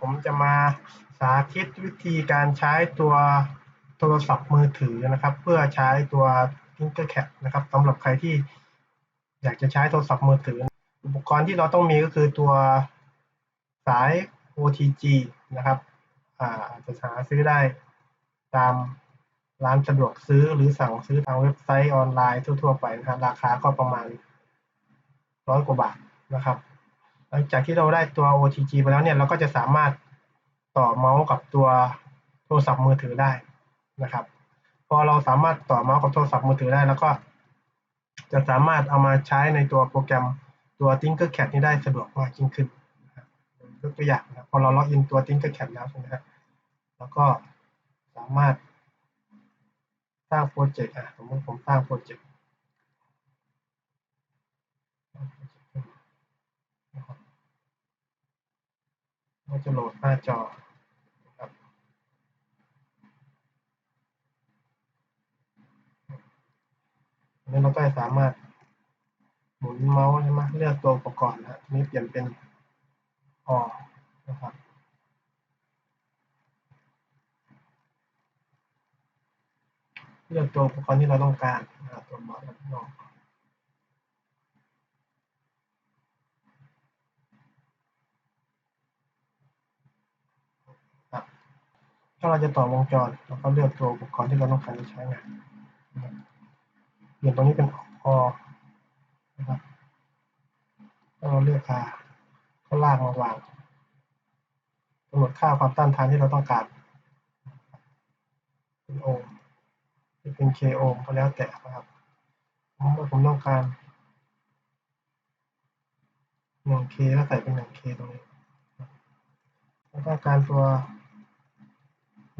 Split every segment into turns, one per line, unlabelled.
ผมจะมาสาธิตวิธีการใช้ตัวโทรศัพท์มือถือนะครับ เพื่อใช้ตัว Tinkercad นะครับสำหรับใครที่อยากจะใช้โทรศัพท์มือถือ อุปกรณ์ที่เราต้องมีก็คือตัวสาย OTG นะครับอ่าจะหาซื้อได้ตามร้านสะดวกซื้อหรือสั่งซื้อทางเว็บไซต์ออนไลน์ทั่วๆไปนะครับราคาก็ประมาณร้อยกว่าบาทนะครับ หลังจากที่เราได้ตัว OTG ไปแล้วเนี่ยเราก็จะสามารถต่อเมาส์กับตัวโทรศัพท์มือถือได้นะครับ พอเราสามารถต่อเมาส์กับโทรศัพท์มือถือได้แล้วก็ จะสามารถเอามาใช้ในตัวโปรแกรมตัว Tinkercad นี้ได้สะดวกมากยิ่งขึ้นะครับยกตัวอย่างนะครับพอเราล็อกอินตัว Tinkercad แล้วใช่ไหมครับแล้วก็สามารถสร้างโปรเจกต์อะสมมติผมสร้างโปรเจกต์ จะโหลดหน้าจอครับนี้เราก็สามารถหมุนเมาส์ใช่ไหมเลือกตัวอุปกรณ์นะนี้เปลี่ยนเป็นออนะครับเลือกตัวอุปกรณ์ที่เราต้องการตัวเมาส์ด้านนอกครับ ถ้าเราจะต่อวงจรเราก็เลือกตัวอุปกรณ์ที่เราต้องการจะใช้งานเปลี่ยนตรงนี้เป็นออนะครับเราเลือกค่าก็ลากมาวางกำหนดค่าความต้านทานที่เราต้องการเป็นโอห์มหรือเป็นเคโอห์มก็แล้วแต่นะครับผมว่าผมต้องการหนึ่งเคก็ใส่เป็นหนึ่งเคตรงนี้แล้วต้องการตัว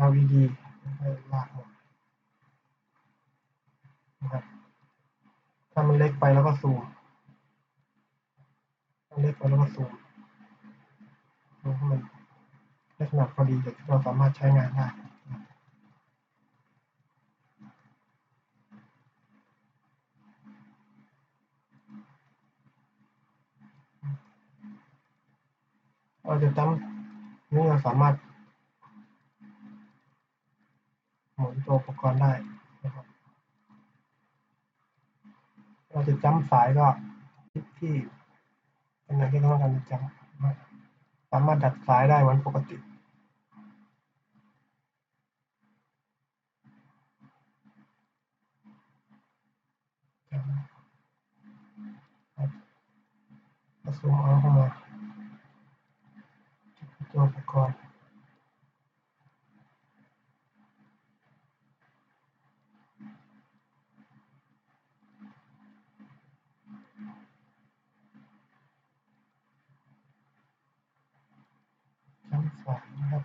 LED ให้ลากมานะครับถ้ามันเล็กไปแล้วก็ซูมถ้าเล็กไปแล้วก็ซูมดูให้มันได้ขนาดพอดีที่เราสามารถใช้งานได้เราจะจำนี่เราสามารถหมุน ตัวอุปกรณ์ได้นะครับ เราจะจำสายก็ที่ที่เป็นไหนที่ต้องการจะจำสามารถดัดสายได้เหมือนปกติก็ซูมเอาเข้ามาตัวอุปกรณ์ จำสายนะครับ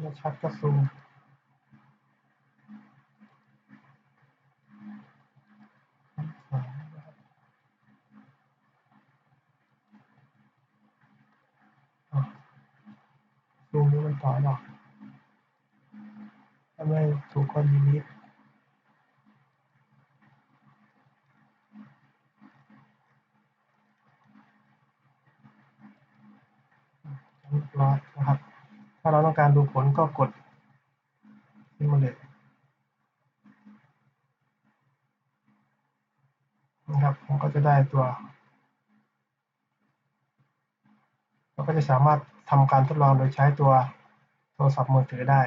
ไม่ชัดก็ซูมซูมนี้มันต่อหรอกถ้าไมถูกคนดีลิทเรียบร้อยนะครับ ถ้า เราต้องการดูผลก็กดซิมูเลตนะครับมันก็จะได้ตัวเราก็จะสามารถทำการทดลองโดยใช้ตัวโทรศัพท์มือถือได้